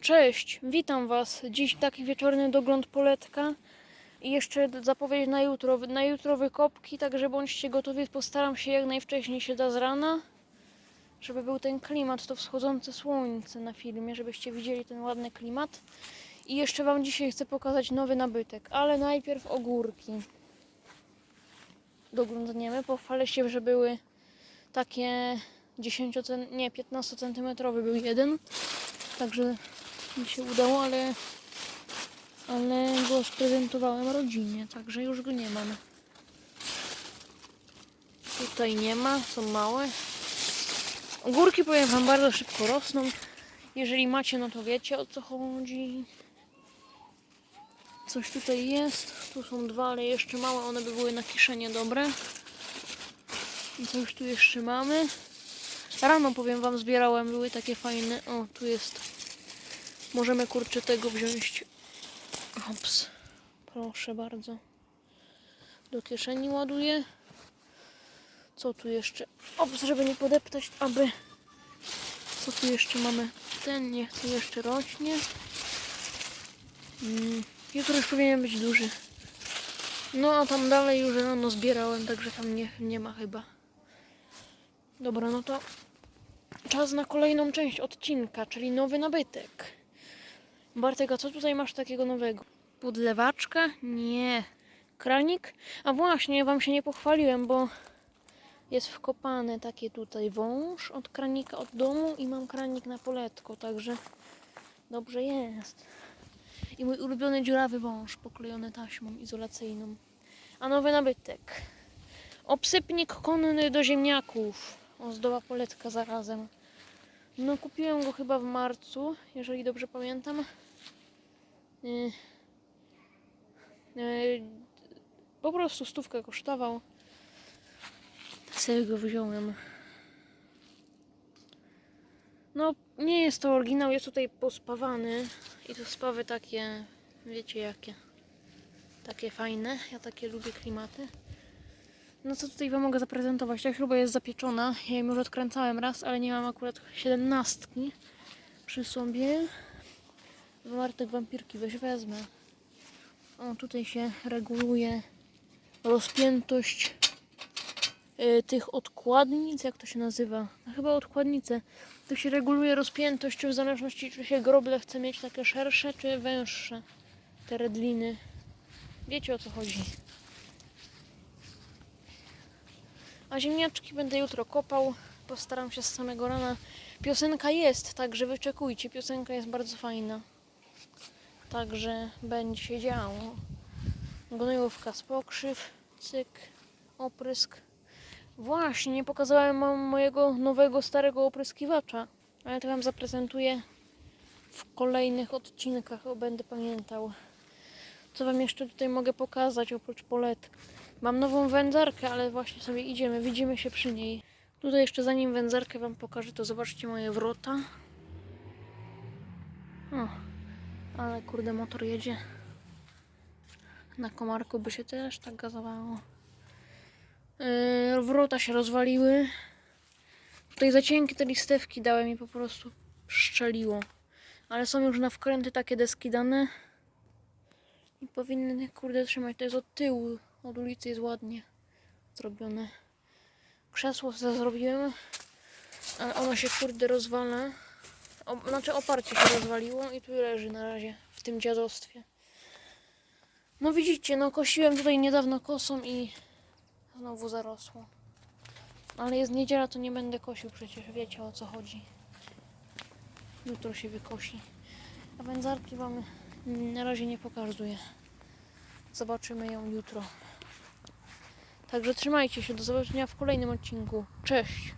Cześć, witam Was. Dziś taki wieczorny dogląd poletka i jeszcze zapowiedź na jutro. Na jutro wykopki, także bądźcie gotowi. Postaram się jak najwcześniej się da z rana, żeby był ten klimat, to wschodzące słońce na filmie, żebyście widzieli ten ładny klimat. I jeszcze Wam dzisiaj chcę pokazać nowy nabytek, ale najpierw ogórki. Doglądniemy. Pochwalę się, że były takie 10 cen, nie 15 centymetrowy był jeden. Także mi się udało, ale, ale go sprezentowałem rodzinie, także już go nie mam. Tutaj nie ma, są małe. Ogórki powiem wam bardzo szybko rosną. Jeżeli macie, no to wiecie o co chodzi. Coś tutaj jest. Tu są dwa, ale jeszcze małe. One by były na kieszenie dobre. I coś tu jeszcze mamy. Rano powiem wam zbierałem, były takie fajne. O, tu jest. Możemy kurczę tego wziąć. Hops. Proszę bardzo. Do kieszeni ładuję. Co tu jeszcze? Ops, żeby nie podeptać, aby. Co tu jeszcze mamy? Ten niech tu jeszcze rośnie. Mm, jutro już powinien być duży. No a tam dalej już rano zbierałem, także tam nie, nie ma chyba. Dobra, no to czas na kolejną część odcinka, czyli nowy nabytek. Bartek, a co tutaj masz takiego nowego? Podlewaczka? Nie. Kranik? A właśnie, wam się nie pochwaliłem, bo jest wkopany takie tutaj wąż od kranika od domu i mam kranik na poletko, także dobrze jest. I mój ulubiony dziurawy wąż poklejony taśmą izolacyjną. A nowy nabytek. Obsypnik konny do ziemniaków. Ozdoba poletka zarazem. No kupiłem go chyba w marcu, jeżeli dobrze pamiętam. Yy, yy, po prostu stówkę kosztował. Sobie go wziąłem. No, nie jest to oryginał, jest tutaj pospawany. I to spawy takie, wiecie jakie. Takie fajne. Ja takie lubię klimaty. No co tutaj Wam mogę zaprezentować? Ta śruba jest zapieczona. Ja ją już odkręcałem raz, ale nie mam akurat siedemnastki przy sobie. Wartek wampirki weź wezmę. O, tutaj się reguluje rozpiętość y, tych odkładnic, jak to się nazywa? No, chyba odkładnice. Tu się reguluje rozpiętość w zależności czy się groble chce mieć takie szersze czy węższe. Te redliny. Wiecie o co chodzi. A ziemniaczki będę jutro kopał. Postaram się z samego rana. Piosenka jest, także wyczekujcie. Piosenka jest bardzo fajna. Także będzie się działo. Gnojówka z pokrzyw, cyk, oprysk. Właśnie, nie pokazałem wam mojego nowego, starego opryskiwacza. Ale to wam zaprezentuję w kolejnych odcinkach, o będę pamiętał. Co wam jeszcze tutaj mogę pokazać oprócz poletek? Mam nową wędzarkę, ale właśnie sobie idziemy, widzimy się przy niej. Tutaj jeszcze zanim wędzarkę wam pokażę, to zobaczcie moje wrota. O, ale kurde motor jedzie. Na komarku by się też tak gazowało. Yy, wrota się rozwaliły. Tutaj za cienkie te listewki dałem i po prostu szczeliło. Ale są już na wkręty takie deski dane. I powinny, kurde, trzymać. To jest od tyłu. Od ulicy jest ładnie zrobione. Krzesło sobie zrobiłem, ale ono się, kurde, rozwala. O, znaczy oparcie się rozwaliło i tu leży na razie w tym dziadostwie. No widzicie, no kosiłem tutaj niedawno kosą i znowu zarosło. Ale jest niedziela, to nie będę kosił, przecież wiecie o co chodzi. Jutro się wykosi. A wędzarki wam na razie nie pokazuję. Zobaczymy ją jutro. Także trzymajcie się, do zobaczenia w kolejnym odcinku. Cześć!